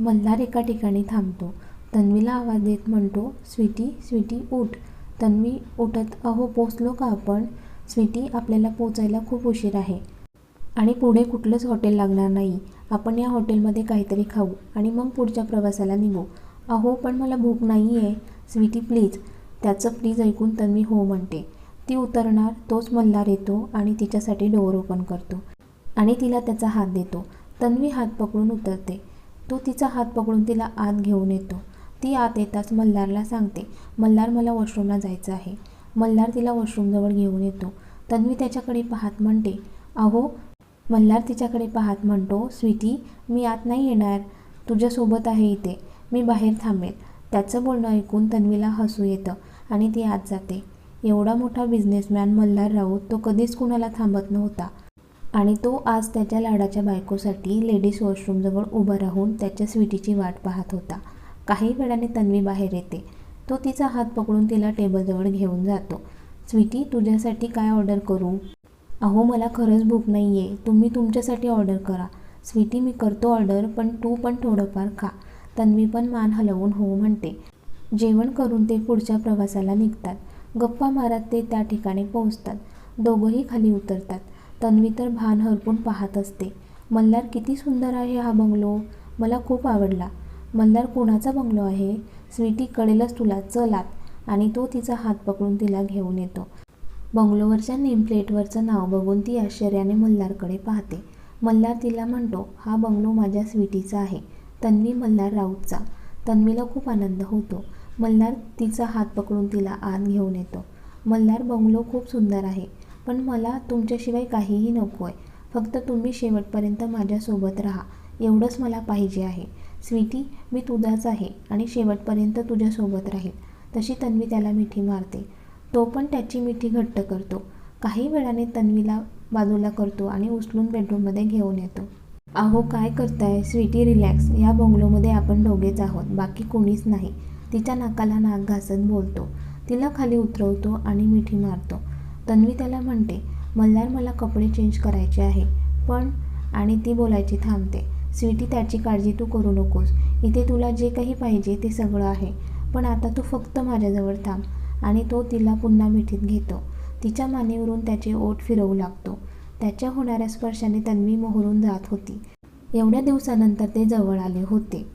मल्हार एका ठिकाणी थांबतो. तन्वीला आवाज देत म्हणतो स्वीटी स्वीटी उठ. तन्वी उठत अहो पोचलो का आपण? स्वीटी आपल्याला पोचायला खूप उशीर आहे. आणि पुढे कुठलंच हॉटेल लागणार नाही. आपण या हॉटेलमध्ये काहीतरी खाऊ आणि मग पुढच्या प्रवासाला निघू. अहो पण मला भूक नाही आहे स्वीटी प्लीज. त्याचं प्लीज ऐकून तन्वी हो म्हणते. ती उतरणार तोच मल्हार येतो आणि तिच्यासाठी डोअर ओपन करतो आणि तिला त्याचा हात देतो. तन्वी हात पकडून उतरते. तो तिचा हात पकडून तिला आत घेऊन येतो. ती आत येताच मल्हारला सांगते मल्हार मला वॉशरूमला जायचं आहे. मल्हार तिला वॉशरूमजवळ घेऊन येतो. तन्वी त्याच्याकडे पाहत म्हणते अहो मल्हार तिच्याकडे पाहत म्हणतो स्वीटी मी आत नाही येणार. तुझ्यासोबत आहे इथे. मी बाहेर थांबेल त्याचं बोलणं ऐकून तन्वीला हसू येतं आणि ती आत जाते. एवढा मोठा बिझनेसमॅन मल्हार राऊत तो कधीच कुणाला थांबत नव्हता. आणि तो आज त्याच्या लाडाच्या बायकोसाठी लेडीज वॉशरूमजवळ उभा राहून त्याच्या स्वीटीची वाट पाहत होता. काही वेळाने तन्वी बाहेर येते. तो तिचा हात पकडून तिला टेबलजवळ घेऊन जातो. स्वीटी तुझ्यासाठी काय ऑर्डर करू? अहो मला खरंच भूक नाही आहे तुम्ही तुमच्यासाठी ऑर्डर करा. स्वीटी मी करतो ऑर्डर पण तू पण थोडंफार खा. तन्वी पण मान हलवून हो म्हणते. जेवण करून ते पुढच्या प्रवासाला निघतात. गप्पा मारत ते त्या ठिकाणी पोहोचतात. दोघंही खाली उतरतात. तन्वी तर भान हरपून पाहत असते. मल्हार किती सुंदर आहे हा बंगलो. मला खूप आवडला. मल्हार कोणाचा बंगलो आहे? स्वीटी कळेलच तुला. चल आत. आणि तो तिचा हात पकडून तिला घेऊन येतो. बंगलोवरच्या नेमप्लेटवरचं नाव बघून ती आश्चर्याने मल्हारकडे पाहते. मल्हार तिला म्हणतो हा बंगलो माझ्या स्वीटीचा आहे. तन्वी मल्हार राऊतचा. तन्वीला खूप आनंद होतो. मल्हार तिचा हात पकडून तिला आत घेऊन येतो. मल्हार बंगलो खूप सुंदर आहे. पण मला तुमच्याशिवाय काहीही नको आहे फक्त तुम्ही शेवटपर्यंत माझ्यासोबत राहा. एवढंच मला पाहिजे आहे. स्वीटी मी तुझाच आहे आणि शेवटपर्यंत तुझ्यासोबत राहील. तशी तन्वी त्याला मिठी मारते. तो पण त्याची मिठी घट्ट करतो. काही वेळाने तन्वीला बाजूला करतो आणि उचलून बेडरूममध्ये घेऊन येतो. अहो काय करताय? Sweetie relax. या बंगलोमध्ये आपण दोघेच आहोत. बाकी कोणीच नाही. तिच्या नाकाला नाक घासत बोलतो. तिला खाली उतरवतो आणि मिठी मारतो. तन्वी त्याला म्हणते मल्हार मला कपडे चेंज करायचे आहे पण आणि ती बोलायची थांबते स्वीटी त्याची काळजी तू करू नकोस. इथे तुला जे काही पाहिजे ते सगळं आहे पण आता तू फक्त माझ्याजवळ थांब. आणि तो तिला पुन्हा मिठीत घेतो. तिच्या मानेवरून त्याचे ओठ फिरवू लागतो. त्याच्या होणाऱ्या स्पर्शाने तन्वी मोहरून जात होती. एवढ्या दिवसानंतर ते जवळ आले होते.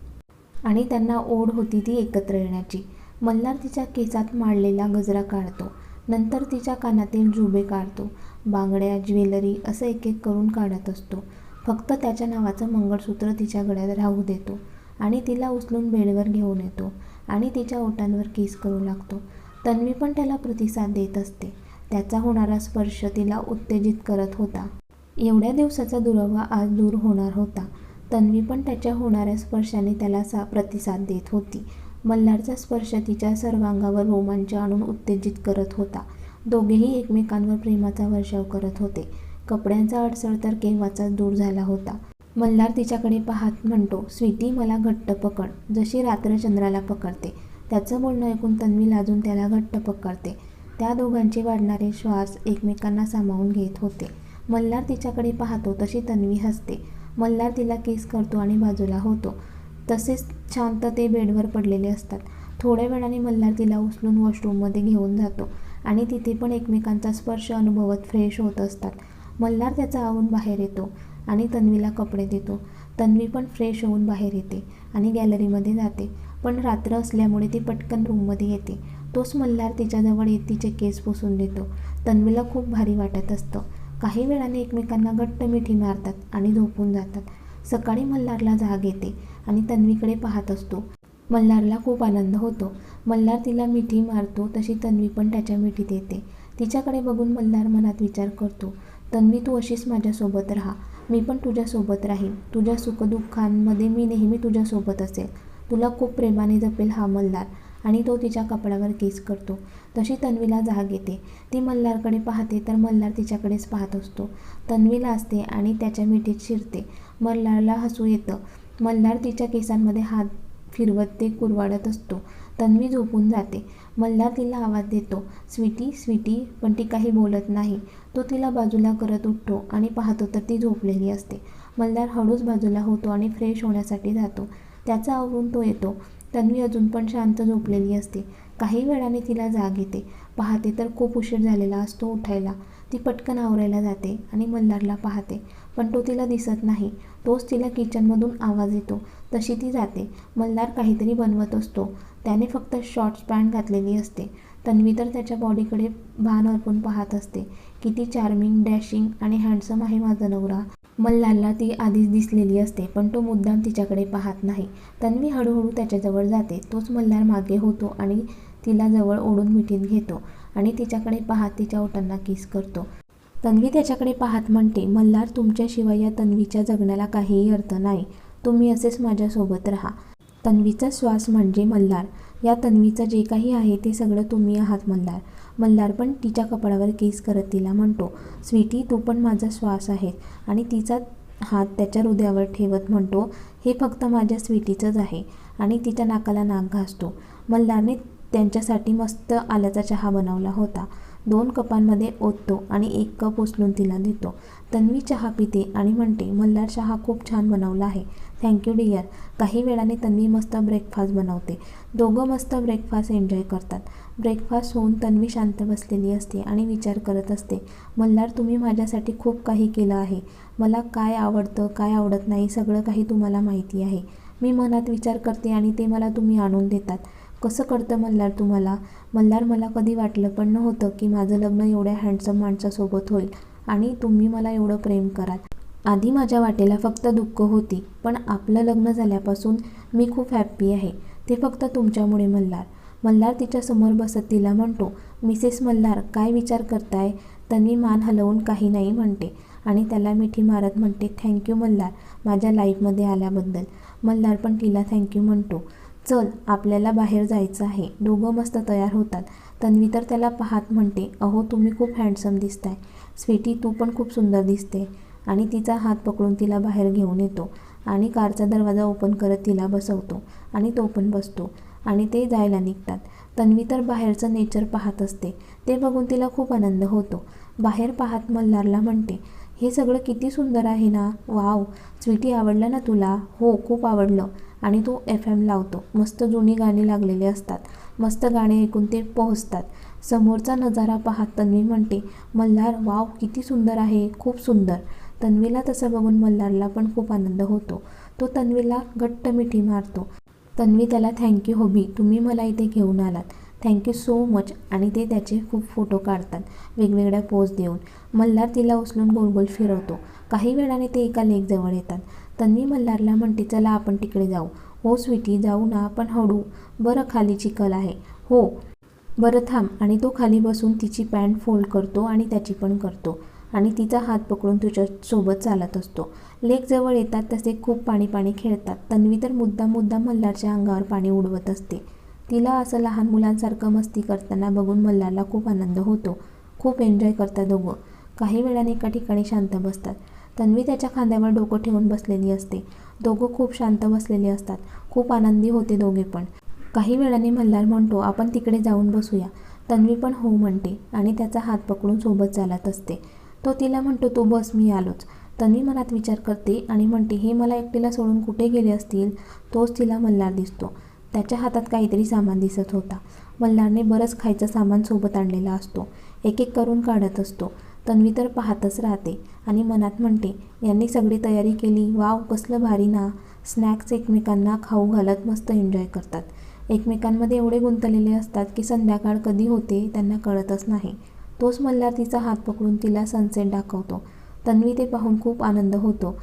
आणि त्यांना ओढ होती ती एकत्र येण्याची. मल्हार तिच्या केसात मांडलेला गजरा काढतो. नंतर तिच्या कानातील जुबे काढतो. बांगड्या ज्वेलरी असं एक एक करून काढत असतो. फक्त त्याच्या नावाचं मंगळसूत्र तिच्या गळ्यात राहू देतो आणि तिला उचलून बेडवर घेऊन येतो आणि तिच्या ओटांवर किस करू लागतो. तन्वी पण त्याला प्रतिसाद देत असते. त्याचा होणारा स्पर्श तिला उत्तेजित करत होता. एवढ्या दिवसाचा दुरावा आज दूर होणार होता. तन्वी पण त्याच्या होणाऱ्या स्पर्शाने त्याला सा प्रतिसाद देत होती. मल्हारचा स्पर्श तिच्या सर्वांगावर रोमांच आणून उत्तेजित करत होता. दोघेही एकमेकांवर प्रेमाचा वर्षाव करत होते. कपड्यांचा अडसळ तर केव्हाचाच दूर झाला होता. मल्हार तिच्याकडे पाहत म्हणतो स्वीटी मला घट्ट पकड. जशी रात्र चंद्राला पकडते त्याचं बोलणं ऐकून तन्वी लाजून त्याला घट्ट पकडते. त्या दोघांचे वाढणारे श्वास एकमेकांना सामावून घेत होते. मल्हार तिच्याकडे पाहतो तशी तन्वी हसते. मल्हार तिला केस करतो आणि बाजूला होतो. तसेच शांत ते बेडवर पडलेले असतात. थोड्या वेळाने मल्हार तिला उचलून वॉशरूममध्ये घेऊन जातो आणि तिथे पण एकमेकांचा स्पर्श अनुभवत फ्रेश होत असतात. मल्हार त्याचा आवून बाहेर येतो आणि तन्वीला कपडे देतो. तन्वी पण फ्रेश होऊन बाहेर येते आणि गॅलरीमध्ये जाते. पण रात्र असल्यामुळे ती पटकन रूममध्ये येते. तोच मल्हार तिच्याजवळ येत तिचे केस पुसून देतो. तन्वीला खूप भारी वाटत असतं. काही वेळाने एकमेकांना घट्ट मिठी मारतात आणि झोपून जातात. सकाळी मल्हारला जाग येते आणि तन्वीकडे पाहत असतो. मल्हारला खूप आनंद होतो. मल्हार तिला मिठी मारतो तशी तन्वी पण त्याच्या मिठीत येते. तिच्याकडे बघून मल्हार मनात विचार करतो तन्वी तू अशीच माझ्यासोबत राहा. मी पण तुझ्यासोबत राहीन. तुझ्या सुखदुःखांमध्ये मी नेहमी तुझ्यासोबत असेल. तुला खूप प्रेमाने जपेल हा मल्हार. आणि तो तिच्या कपड्यावर केस करतो. तशी तन्वीला जाग येते. ती मल्हारकडे पाहते तर मल्हार तिच्याकडेच पाहत असतो. तन्वीला असते आणि त्याच्या मिठीत शिरते. मल्हारला हसू येतं. मल्हार तिच्या केसांमध्ये हात फिरवत ते कुरवाडत असतो. तन्वी झोपून जाते. मल्हार तिला आवाज देतो. स्वीटी स्वीटी पण ती काही बोलत नाही. तो तिला बाजूला करत उठतो आणि पाहतो तर ती झोपलेली असते. मल्हार हळूच बाजूला होतो आणि फ्रेश होण्यासाठी जातो. त्याचा आवरून तो येतो. तन्वी अजून पण शांत झोपलेली असते. काही वेळाने तिला जाग येते. पाहते तर खूप उशीर झालेला असतो उठायला. ती पटकन आवरायला जाते आणि मल्हारला पाहते. पण तो तिला दिसत नाही. तोच तिला किचनमधून आवाज येतो. तशी ती जाते. मल्हार काहीतरी बनवत असतो. त्याने फक्त शॉर्ट्स पॅन्ट घातलेली असते. तन्वी तर त्याच्या बॉडीकडे भान अर्पून पाहत असते किती चार्मिंग डॅशिंग आणि हँडसम आहे माझा नवरा. मल्हारला ती आधीच दिसलेली असते पण तो मुद्दाम तिच्याकडे पाहत नाही. तन्वी हळूहळू त्याच्याजवळ जाते. तोच मल्हार मागे होतो आणि तिला जवळ ओढून मिठीत घेतो आणि तिच्याकडे पाहत तिच्या ओठांना किस करतो. तन्वी त्याच्याकडे पाहत म्हणते मल्हार तुमच्याशिवाय या तन्वीच्या जगण्याला काहीही अर्थ नाही. तुम्ही असेच माझ्यासोबत राहा. तन्वीचा श्वास म्हणजे मल्हार. या तन्वीचं जे काही आहे ते सगळं तुम्ही आहात मल्हार. मल्हार पण तिच्या कपाळावर केस करत तिला म्हणतो स्वीटी तू पण माझा श्वास आहे. आणि तिचा हात त्याच्या हृदयावर ठेवत म्हणतो हे फक्त माझ्या स्वीटीचंच आहे. आणि तिच्या नाकाला नाक घासतो. मल्हारने त्यांच्यासाठी मस्त आल्याचा चहा बनवला होता. दोन कपांमध्ये ओततो आणि एक कप उचलून तिला देतो. तन्वी चहा पिते आणि म्हणते मल्हार चहा खूप छान बनवला आहे. थँक्यू डिअर काही वेळाने तन्वी मस्त ब्रेकफास्ट बनवते. दोघं मस्त ब्रेकफास्ट एन्जॉय करतात. ब्रेकफास्ट होऊन तन्वी शांत बसलेली असते आणि विचार करत असते मल्हार तुम्ही माझ्यासाठी खूप काही केलं आहे. मला काय आवडतं काय आवडत नाही सगळं काही तुम्हाला माहिती आहे. मी मनात विचार करते आणि ते मला तुम्ही आणून देतात. कसं कळतं मल्हार तुम्हाला? मल्हार मला कधी वाटलं पण नव्हतं की माझं लग्न एवढ्या हँडसम माणसासोबत होईल आणि तुम्ही मला एवढं प्रेम कराल. आधी माझ्या वाटेला फक्त दुःख होती पण आपलं लग्न झाल्यापासून मी खूप हॅप्पी आहे. ते फक्त तुमच्यामुळे मल्हार. मल्हार तिच्यासमोर बसत तिला म्हणतो मिसेस मल्हार काय विचार करताय तन्वी मान हलवून काही नाही म्हणते आणि त्याला मिठी मारत म्हणते थँक्यू मल्हार माझ्या लाईफमध्ये आल्याबद्दल. मल्हार पण तिला थँक्यू म्हणतो. चल आपल्याला बाहेर जायचं आहे. दोघं मस्त तयार होतात. तन्वी तर त्याला पाहत म्हणते अहो तुम्ही खूप हँडसम दिसताय. स्वीटी तू पण खूप सुंदर दिसते. आणि तिचा हात पकडून तिला बाहेर घेऊन येतो आणि कारचा दरवाजा ओपन करत तिला बसवतो आणि तो पण बसतो आणि ते जायला निघतात. तन्वी तर बाहेरचं नेचर पाहत असते. ते बघून तिला खूप आनंद होतो. बाहेर पाहत मल्हारला म्हणते हे सगळं किती सुंदर आहे ना? वाव! स्वीटी आवडलं ना तुला? हो खूप आवडलं. आणि तो एफ एम लावतो. मस्त जुनी गाणी लागलेली असतात. मस्त गाणे ऐकून ते पोहोचतात. समोरचा नजारा पाहत तन्वी म्हणते मल्हार वाव किती सुंदर आहे खूप सुंदर. तन्वीला तसं बघून मल्हारला पण खूप आनंद होतो. तो तन्वीला घट्ट मिठी मारतो. तन्वी त्याला थँक्यू होबी तुम्ही मला इथे घेऊन आलात. Thank you so much. आणि ते त्याचे खूप फोटो काढतात. वेगवेगळ्या पोज देऊन. मल्हार तिला उचलून गोल गोल फिरवतो. काही वेळाने ते एका लेकजवळ येतात. तन्वी मल्हारला म्हणते चला आपण तिकडे जाऊ. हो स्वीटी जाऊ ना आपण हळू. बरं खाली चिखल आहे. हो. बरं थांब. आणि तो खाली बसून तिची पॅन्ट फोल्ड करतो आणि त्याची पण करतो. आणि तिचा हात पकडून तुझ्यासोबत चालत असतो. लेक जवळ येतात तसे खूप पाणी पाणी खेळतात. तन्वी तर मुद्दा मुद्दा मल्हारच्या अंगावर पाणी उडवत असते. तिला असं लहान मुलांसारखं मस्ती करताना बघून मल्हारला खूप आनंद होतो. खूप एन्जॉय करतात दोघं. काही वेळाने एका ठिकाणी शांत बसतात. तन्वी त्याच्या खांद्यावर डोकं ठेवून बसलेली असते. दोघं खूप शांत बसलेले असतात. खूप आनंदी होते दोघे पण. काही वेळाने मल्हार म्हणतो आपण तिकडे जाऊन बसूया. तन्वी पण हो म्हणते आणि त्याचा हात पकडून सोबत चालत असते. तो तिला म्हणतो तू बस मी आलोच. तन्वी मनात विचार करते आणि म्हणते हे मला एकटीला सोडून कुठे गेले असतील? तोच तिला मल्हार दिसतो. त्याच्या हातात काहीतरी सामान दिसत होता. मल्हारने बरंच खायचं सामान सोबत आणलेला असतो. एक एक करून काढत असतो. तन्वी तर पाहतच राहते आणि मनात म्हणते यांनी सगळी तयारी केली. वाव कसलं भारी ना. स्नॅक्स एकमेकांना खाऊ घालत मस्त एन्जॉय करतात. एकमेकांमध्ये एवढे गुंतलेले असतात की संध्याकाळ कधी होते त्यांना कळतच नाही. तोच मल्हार तिचा हात पकडून तिला सनसेट दाखवतो. तन्वी ते पाहून खूप आनंद होतो.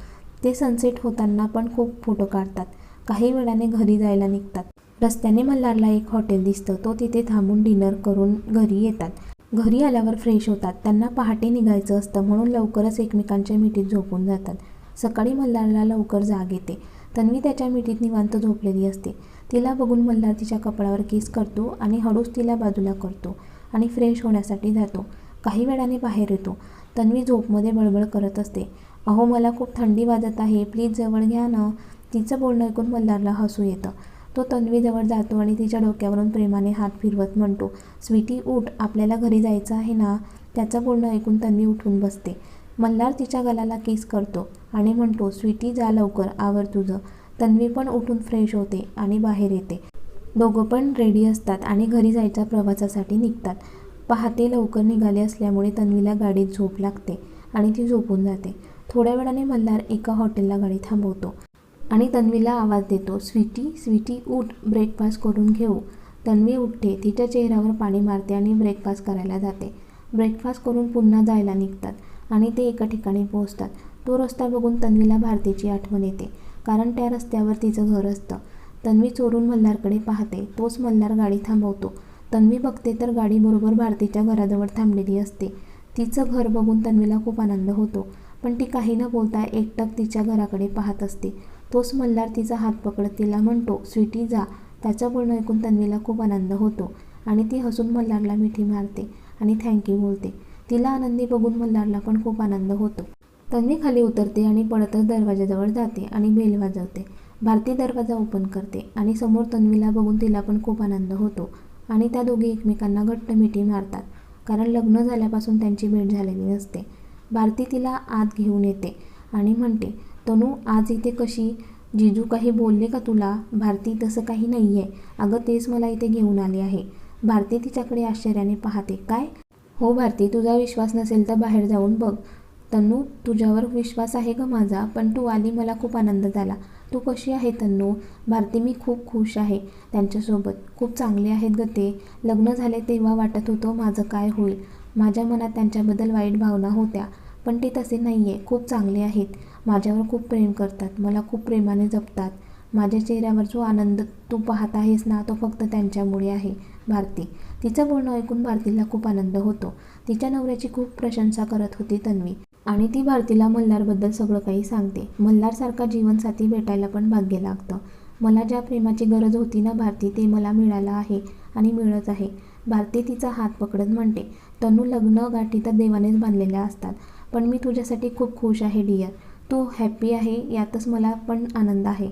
ते सनसेट होताना पण खूप फोटो काढतात. काही वेळाने घरी जायला निघतात. रस्त्याने मल्हारला एक हॉटेल दिसतं. तो तिथे थांबून डिनर करून घरी येतात. घरी आल्यावर फ्रेश होतात. त्यांना पहाटे निघायचं असतं म्हणून लवकरच एकमेकांच्या मिठीत झोपून जातात. सकाळी मल्हारला लवकर जाग येते. तन्वी त्याच्या मिठीत निवांत झोपलेली असते. तिला बघून मल्हार तिच्या कपडावर किस करतो आणि हळूच तिला बाजूला करतो आणि फ्रेश होण्यासाठी जातो. काही वेळाने बाहेर येतो. तन्वी झोपमध्ये बळबळ करत असते. अहो मला खूप थंडी वाजत आहे. प्लीज जवळ घ्या ना. तिचं बोलणं ऐकून मल्हारला हसू येतं. तो तन्वीजवळ जातो आणि तिच्या डोक्यावरून प्रेमाने हात फिरवत म्हणतो स्वीटी उठ आपल्याला घरी जायचं आहे ना? त्याचं बोलणं ऐकून तन्वी उठून बसते. मल्हार तिच्या गलाला किस करतो आणि म्हणतो स्वीटी जा लवकर आवर तुझं. तन्वी पण उठून फ्रेश होते आणि बाहेर येते. दोघं पण रेडी असतात आणि घरी जायच्या प्रवासासाठी निघतात. पहाटे लवकर निघाले असल्यामुळे तन्वीला गाडीत झोप लागते आणि ती झोपून जाते. थोड्या वेळाने मल्हार एका हॉटेलला गाडी थांबवतो. आणि तन्वीला आवाज देतो स्वीटी स्वीटी उठ ब्रेकफास्ट करून घेऊ. तन्वी उठते तिच्या चेहऱ्यावर पाणी मारते आणि ब्रेकफास्ट करायला जाते. ब्रेकफास्ट करून पुन्हा जायला निघतात आणि ते एका ठिकाणी पोहोचतात. तो रस्ता बघून तन्वीला भारतीची आठवण येते कारण त्या रस्त्यावर तिचं घर असतं. तन्वी चोरून मल्हारकडे पाहते तोच मल्हार गाडी थांबवतो. तन्वी बघते तर गाडी बरोबर भारतीच्या घराजवळ थांबलेली असते. तिचं घर बघून तन्वीला खूप आनंद होतो पण ती काही न बोलता एकटक तिच्या घराकडे पाहत असते. तोच मल्हार तिचा हात पकडत तिला म्हणतो स्वीटी जा. त्याचं बोलणं ऐकून तन्वीला खूप आनंद होतो आणि ती हसून मल्हारला मिठी मारते आणि थँक्यू बोलते. तिला आनंदी बघून मल्हारला पण खूप आनंद होतो. तन्वी खाली उतरते आणि पडतच दरवाजाजवळ जाते आणि बेल वाजवते भारती दरवाजा ओपन करते आणि समोर तन्वीला बघून तिला पण खूप आनंद होतो आणि त्या दोघी एकमेकांना घट्ट मिठी मारतात कारण लग्न झाल्यापासून त्यांची भेट झालेली नसते. भारती तिला आत घेऊन येते आणि म्हणते तनू आज इथे कशी? जिजू काही बोलले का तुला? भारती तसं काही नाही आहे अगं तेच मला इथे घेऊन आले आहे. भारती तिच्याकडे आश्चर्याने पाहते. काय? हो भारती तुझा विश्वास नसेल तर बाहेर जाऊन बघ. तन्नू तुझ्यावर विश्वास आहे का माझा? पण तू आली मला खूप आनंद झाला. तू कशी आहे तन्नू? भारती मी खूप खुश आहे त्यांच्यासोबत. खूप चांगले आहेत ग ते. लग्न झाले तेव्हा वाटत होतं माझं काय होईल. माझ्या मनात त्यांच्याबद्दल वाईट भावना होत्या पण ते तसे नाही आहे खूप चांगले आहेत. माझ्यावर खूप प्रेम करतात मला खूप प्रेमाने जपतात. माझ्या चेहऱ्यावर जो आनंद तू पाहत आहेस ना तो फक्त त्यांच्यामुळे आहे भारती. तिचं बोलणं ऐकून भारतीला खूप आनंद होतो. तिच्या नवऱ्याची खूप प्रशंसा करत होती तन्वी. आणि ती भारतीला मल्हारबद्दल सगळं काही सांगते. मल्हारसारखा जीवनसाथी भेटायला पण भाग्य लागतं. मला ज्या प्रेमाची गरज होती ना भारती ते मला मिळालं आहे आणि मिळत आहे. भारती तिचा हात पकडत म्हणते तनू लग्न गाठी तर देवानेच बांधलेल्या असतात. पण मी तुझ्यासाठी खूप खुश आहे डिअर. तू हॅप्पी आहे यातच मला पण आनंद आहे.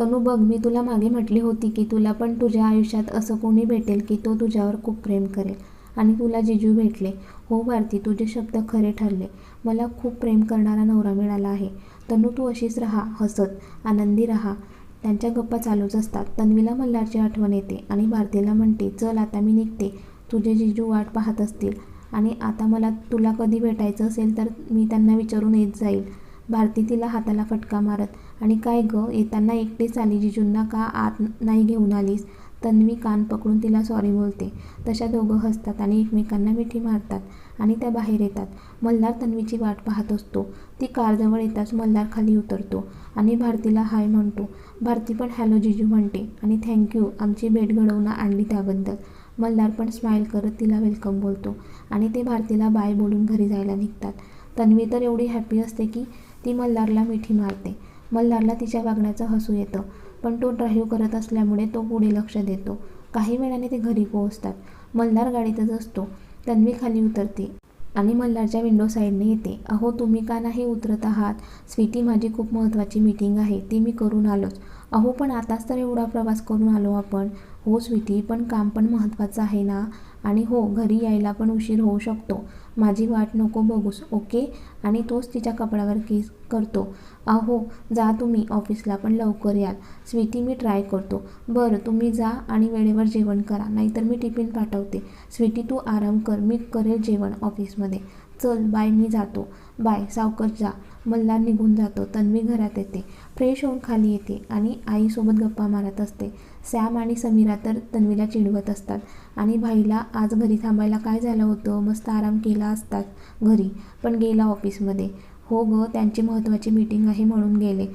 तनू बघ मी तुला मागे म्हटली होती की तुला पण तुझ्या आयुष्यात असं कोणी भेटेल की तो तुझ्यावर खूप प्रेम करेल आणि तुला जिजू भेटले. हो भारती तुझे शब्द खरे ठरले. मला खूप प्रेम करणारा नवरा मिळाला आहे. तनू तू अशीच राहा हसत आनंदी राहा. त्यांच्या गप्पा चालूच असतात. तन्वीला मल्हारची आठवण येते आणि भारतीला म्हणते चल आता मी निघते. तुझे जिजू वाट पाहत असतील आणि आता मला तुला कधी भेटायचं असेल तर मी त्यांना विचारून येत जाईल. भारती तिला हाताला फटका मारत आणि काय गं येताना एकटीच आली जिजूंना का आत नाही घेऊन आलीस? तन्वी कान पकडून तिला सॉरी बोलते. तशा दोघं हसतात आणि एकमेकांना मिठी मारतात आणि त्या बाहेर येतात. मल्हार तन्वीची वाट पाहत असतो. ती कारजवळ येताच मल्हार खाली उतरतो आणि भारतीला हाय म्हणतो. भारती पण हॅलो जिजू म्हणते आणि थँक्यू आमची भेट घडवून आणली त्याबद्दल. मल्हार पण स्माईल करत तिला वेलकम बोलतो आणि ते भारतीला बाय बोलून घरी जायला निघतात. तन्वी तर एवढी हॅपी असते की ती मल्हारला मिठी मारते. मल्हारला तिच्या वागण्याचं हसू येतं. पण तो ड्राईव्ह करत असल्यामुळे तो पुढे लक्ष देतो. काही वेळाने ते घरी पोहोचतात. मल्हार गाडीतच असतो. तन्वी खाली उतरते आणि मल्हारच्या विंडो साईडने येते. अहो तुम्ही का नाही उतरत आहात? स्वीटी माझी खूप महत्त्वाची मीटिंग आहे. ती मी करून आलोच. अहो पण आताच तर एवढा प्रवास करून आलो आपण. हो स्वीटी पण काम पण महत्त्वाचं आहे ना? आणि हो घरी यायला पण उशीर होऊ शकतो. माझी वाट नको बघूस ओके? आणि तोच तिच्या कपड्यावर किस करतो. अहो जा तुम्ही ऑफिसला पण लवकर याल. स्वीटी मी ट्राय करतो. बरं तुम्ही जा आणि वेळेवर जेवण करा नाहीतर मी टिफिन पाठवते. स्वीटी तू आराम कर मी करेल जेवण ऑफिसमध्ये. चल बाय मी जातो. बाय सावकर जा. मल्हार निघून जातो. तन्वी घरात येते. फ्रेश होऊन खाली येते आणि आईसोबत गप्पा मारत असते. सॅम आणि समीरा तर तन्वीला चिडवत असतात. आणि भाईला आज घरी थांबायला काय झालं होतं? मस्त आराम केला असतात घरी पण गेला ऑफिसमध्ये. हो ग त्यांची महत्त्वाची मीटिंग आहे म्हणून गेले.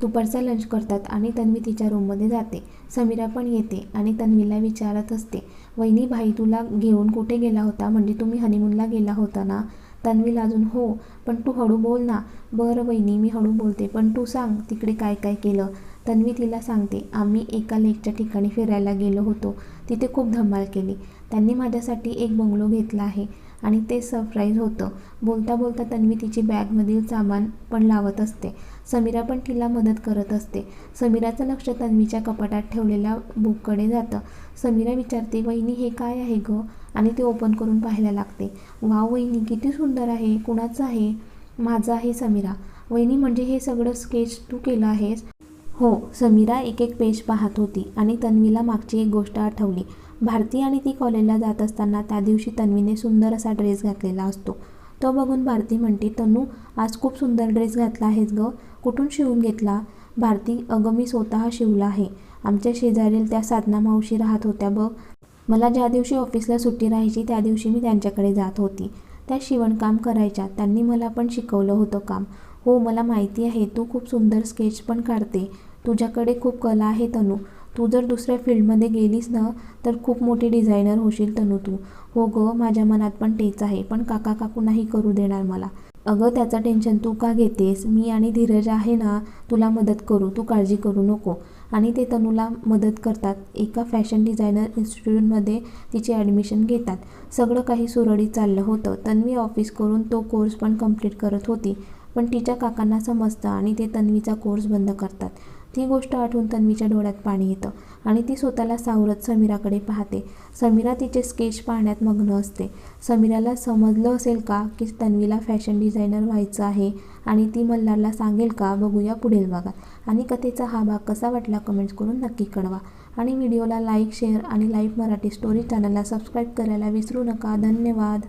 दुपारचा लंच करतात आणि तन्वी तिच्या रूममध्ये जाते. समीरा पण येते आणि तन्वीला विचारत असते वहिनी भाई तुला घेऊन कुठे गेला होता? म्हणजे तुम्ही हनीमूनला गेला होता ना? तन्वीला अजून हो पण तू हळू बोल ना. बरं वहिनी मी हळू बोलते पण तू सांग तिकडे काय काय केलं? तन्वी तिला सांगते आम्ही एका लेकच्या ठिकाणी फिरायला गेलो होतो. तिथे खूप धमाल केली. त्यांनी माझ्यासाठी एक बंगलो घेतला आहे आणि ते सरप्राईज होतं. बोलता बोलता तन्वी तिची बॅगमधील सामान पण लावत असते. समीरा पण तिला मदत करत असते. समीराचं लक्ष तन्वीच्या कपाटात ठेवलेल्या बुककडे जातं. समीरा विचारते वहिनी हे काय आहे गं? आणि ते ओपन करून पाहायला लागते. वाव वहिनी किती सुंदर आहे. कुणाचं आहे? माझं आहे समीरा. वहिनी म्हणजे हे सगळं स्केच तू केलं आहेस? हो समीरा एक एक पेज पाहत होती आणि तन्वीला मागची एक गोष्ट आठवली. भारती आणि ती कॉलेजला जात असताना त्या दिवशी तन्वीने सुंदर असा ड्रेस घातलेला असतो. तो बघून भारती म्हणते तनू आज खूप सुंदर ड्रेस घातला आहेस ग. कुठून शिवून घेतला? भारती अगं मी स्वतः शिवला आहे. आमच्या शेजारील त्या साधना मावशी राहत होत्या बघ. मला ज्या दिवशी ऑफिसला सुट्टी राहायची त्या दिवशी मी त्यांच्याकडे जात होती. त्या शिवणकाम करायच्या. त्यांनी मला पण शिकवलं होतं काम. हो मला माहिती आहे तू खूप सुंदर स्केच पण काढते. तुझ्याकडे खूप कला आहे तनू. तू जर दुसऱ्या फील्डमध्ये गेलीस ना तर खूप मोठी डिझायनर होशील तनू तू. हो गं माझ्या मनात पण तेच आहे पण काका काकू नाही करू देणार मला. अगं त्याचं टेन्शन तू का घेतेस? मी आणि धीरज आहे ना तुला मदत करू. तू काळजी करू नको. आणि ते तनूला मदत करतात. एका फॅशन डिझायनर इन्स्टिट्यूटमध्ये तिचे ॲडमिशन घेतात. सगळं काही सुरळीत चाललं होतं. तन्वी ऑफिस करून तो कोर्स पण कंप्लीट करत होती. पण तिच्या काकांना समजतं आणि ते तन्वीचा कोर्स बंद करतात. ती गोष्ट आठवून तन्वीच्या डोळ्यात पाणी येतं आणि ती स्वतःला सावरत समीराकडे पाहते. समीरा तिचे स्केच पाहण्यात मग्न असते. समीराला समजलं असेल का की तन्वीला फॅशन डिझायनर व्हायचं आहे आणि ती मल्हारला सांगेल का? बघूया पुढील भागात. आणि कथेचा हा भाग कसा वाटला कमेंट्स करून नक्की कळवा. आणि व्हिडिओला लाईक शेअर आणि लाईव्ह मराठी स्टोरी चॅनलला सबस्क्राईब करायला विसरू नका. धन्यवाद.